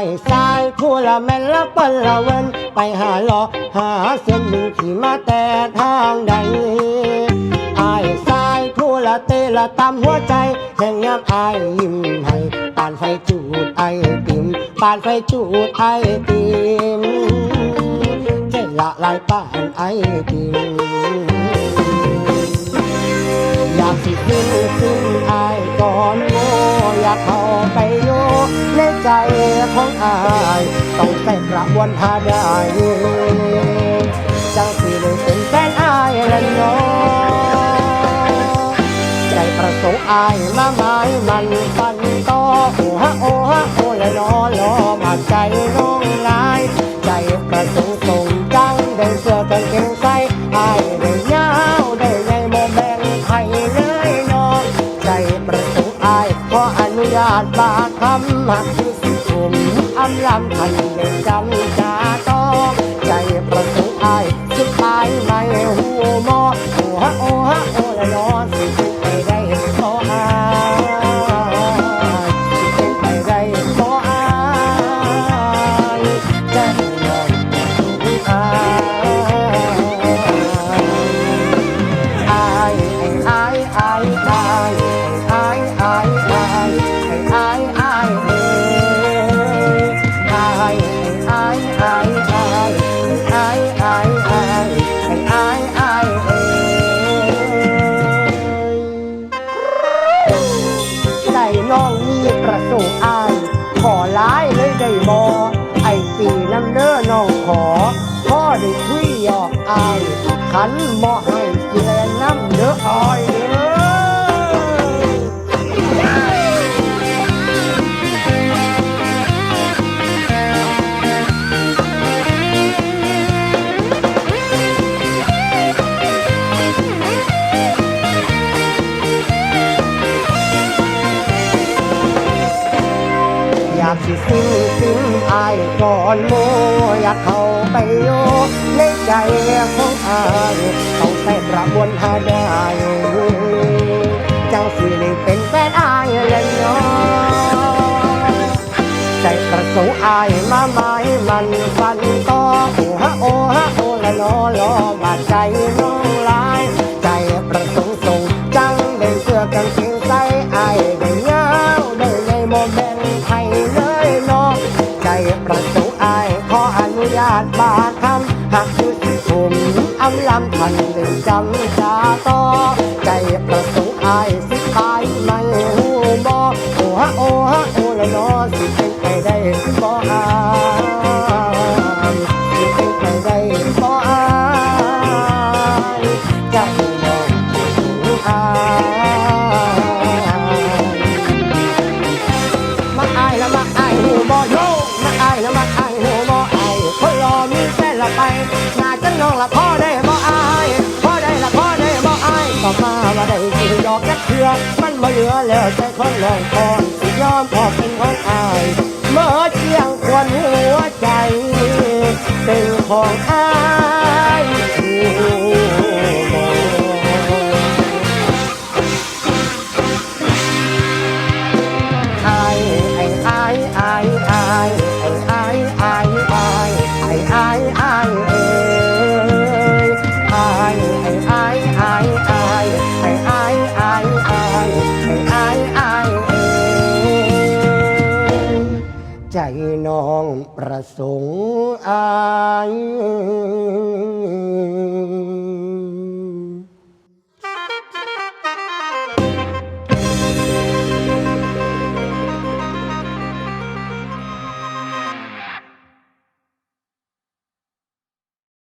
อายสายคู่ละแม่นละเปิ้นละเว้นไปหาหลอหาเส้นหนึ่งขี่มาแต่ทางใดอายสายคู่ละเตะละตามหัวใจแห่งยามอายยิ้มให้ปานไฟจูดไอติมปานไฟจูดไอติมใจละลายปานไอติมอยากสิขึ้นขึ้นาย ต้องใส่กระบวนท่าได้จังสิเลยเป็นแฟนอายและน้องใจประสงค์อายมาหมายมันฟันต่อโอ้ฮะโอ้ฮะโอ้และนอรอมาใจน้องลาย ใจประสงค์ส่งจังได้เสื้อกางเกงใส่อายได้ยาวได้ใหญ่โมแบ่งให้เลยน้อง ใจประสงค์อายขออนุญาตบาดคำหักที่ำลำทันได้จำจาต้อง 啊日ากสิสิ้นสิ้นอายก่อนโมอยากเข้าไปโยในใจของอายต้องใส่กระบวนท่าได้จังสิได้เป็นแฟนอายและน้องใจประสงค์อายมาหมายมันฟันต่อโอฮะโอฮะโอละนอรอบาดใจน้องลาย ใจประสงค์ส่งจังได้เสื้อกางเกงใส่อายได้ยา อำลำพันได้จำจาต่อใจประสงค์อาย บ่เหลือแล้วใจคนลองคอนสิยอมขอเป็นของอายเมื่อเที่ยงควรหัวใจ เป็นของอาย สงฆ์อาย